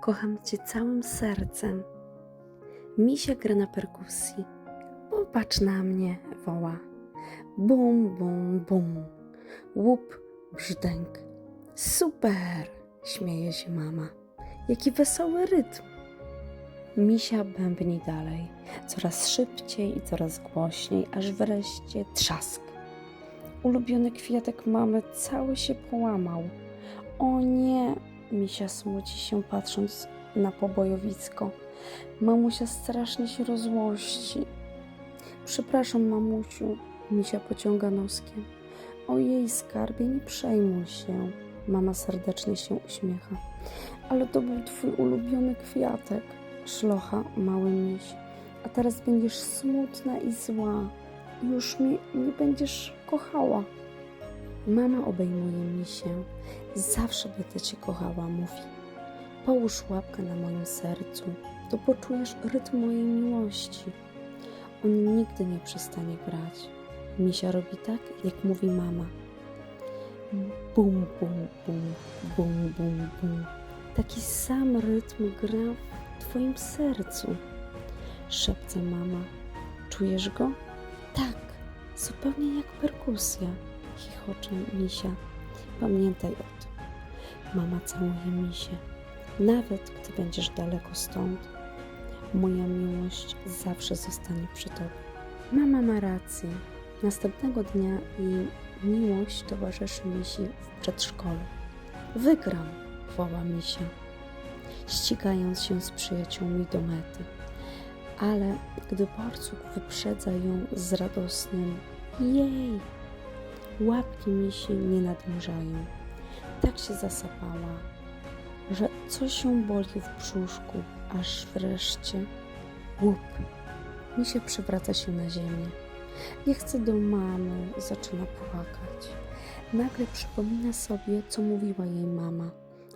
Kocham cię całym sercem. Misia gra na perkusji. Popatrz na mnie, woła. Bum, bum, bum. Łup, brzdęk. Super, śmieje się mama. Jaki wesoły rytm. Misia bębni dalej, coraz szybciej i coraz głośniej, aż wreszcie trzask. Ulubiony kwiatek mamy cały się połamał. O nie, Misia smuci się patrząc na pobojowisko. Mamusia strasznie się rozłości. Przepraszam, mamusiu, Misia pociąga noskiem. Ojej, skarbie, nie przejmuj się. Mama serdecznie się uśmiecha. Ale to był twój ulubiony kwiatek, szlocha mały miś. A teraz będziesz smutna i zła. Już mnie nie będziesz kochała. Mama obejmuje mi się. Zawsze będę cię kochała, mówi. Połóż łapkę na moim sercu, to poczujesz rytm mojej miłości. On nigdy nie przestanie grać. Misia robi tak, jak mówi mama. Bum, bum, bum, bum, bum, bum. Taki sam rytm gra w twoim sercu. Szepce mama. Czujesz go? Tak, zupełnie jak perkusja. Chichocze misia. Pamiętaj o tym. Mama całuje misię. Nawet gdy będziesz daleko stąd, moja miłość zawsze zostanie przy tobie. Mama ma rację. Następnego dnia jej miłość towarzyszy misi w przedszkolu. Wygram, woła misia, ścigając się z przyjaciółmi do mety. Ale gdy borcuk wyprzedza ją z radosnym jej, łapki misi nie nadążają. Tak się zasapała, że coś ją boli w brzuszku, aż wreszcie łup. Misia przewraca się na ziemię. Nie chce do mamy, zaczyna płakać. Nagle przypomina sobie, co mówiła jej mama.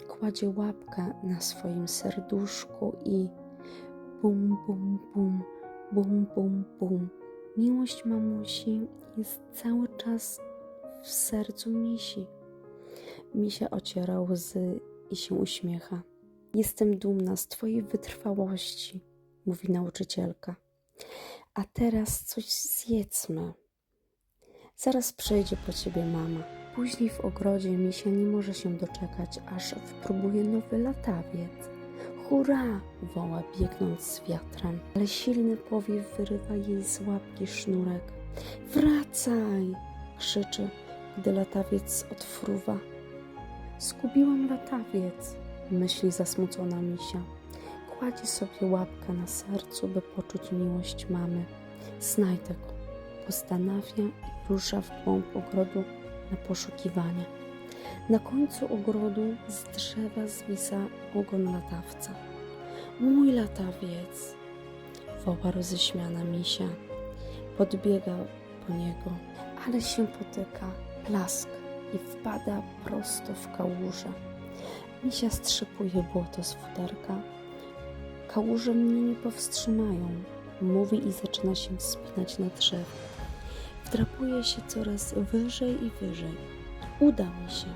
Kładzie łapkę na swoim serduszku i bum, bum, bum, bum, bum, bum. Miłość mamusi jest cały czas w sercu misi. Misia ociera łzy i się uśmiecha. Jestem dumna z Twojej wytrwałości, mówi nauczycielka. A teraz coś zjedzmy. Zaraz przejdzie po ciebie mama. Później w ogrodzie misia nie może się doczekać, aż wypróbuje nowy latawiec. Hurra! woła biegnąc z wiatrem, ale silny powiew wyrywa jej z łapki sznurek. Wracaj! krzyczy, gdy latawiec odfruwa. Zgubiłam latawiec, myśli zasmucona misia. Kładzie sobie łapkę na sercu, by poczuć miłość mamy. Znajdę go, postanawia i rusza w głąb ogrodu na poszukiwania. Na końcu ogrodu z drzewa zwisa ogon latawca. Mój latawiec, woła roześmiana misia. Podbiega po niego, ale się potyka, plask i wpada prosto w kałużę. Misia strzepuje błoto z futerka. Kałuże mnie nie powstrzymają, mówi i zaczyna się wspinać na drzewo. Wdrapuje się coraz wyżej i wyżej. Uda mi się,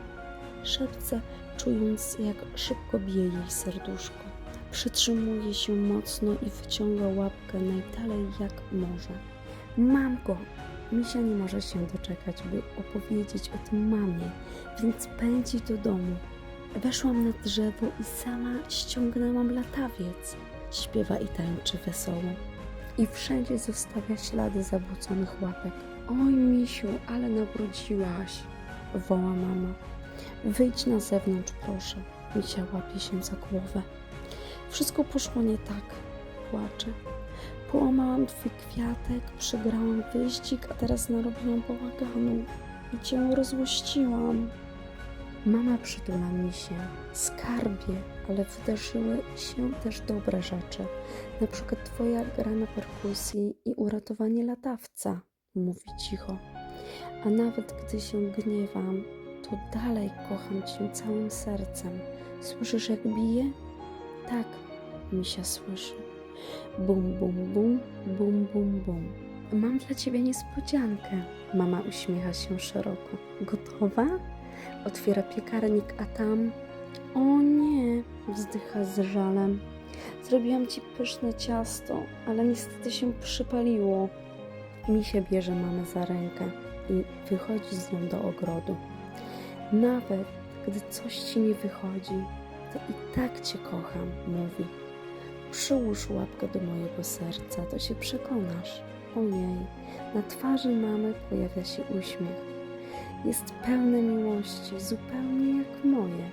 szepce, czując jak szybko bije jej serduszko. Przytrzymuje się mocno i wyciąga łapkę najdalej jak może. Mam go! Misia nie może się doczekać, by opowiedzieć o tym mamie, więc pędzi do domu. Weszłam na drzewo i sama ściągnęłam latawiec. Śpiewa i tańczy wesoło. I wszędzie zostawia ślady zabłoconych łapek. Oj, misiu, ale nabrudziłaś, woła mama. Wyjdź na zewnątrz, proszę. Misia łapie się za głowę. Wszystko poszło nie tak, płacze. Połamałam twój kwiatek, przegrałam wyścig, a teraz narobiłam bałaganu i cię rozłościłam. Mama przytula mi się, skarbie, ale wydarzyły się też dobre rzeczy. Na przykład twoja gra na perkusji i uratowanie latawca, mówi cicho. A nawet gdy się gniewam, to dalej kocham cię całym sercem. Słyszysz jak bije? Tak, misia słyszy. Bum, bum, bum, bum, bum, bum. Mam dla ciebie niespodziankę. Mama uśmiecha się szeroko. Gotowa? Otwiera piekarnik, a tam O nie, wzdycha z żalem. Zrobiłam ci pyszne ciasto, ale niestety się przypaliło. Misia bierze mamę za rękę i wychodzi z nią do ogrodu. Nawet gdy coś ci nie wychodzi, to i tak cię kocham, mówi. Przyłóż łapkę do mojego serca, to się przekonasz. Ojej, na twarzy mamy pojawia się uśmiech. Jest pełne miłości, zupełnie jak moje.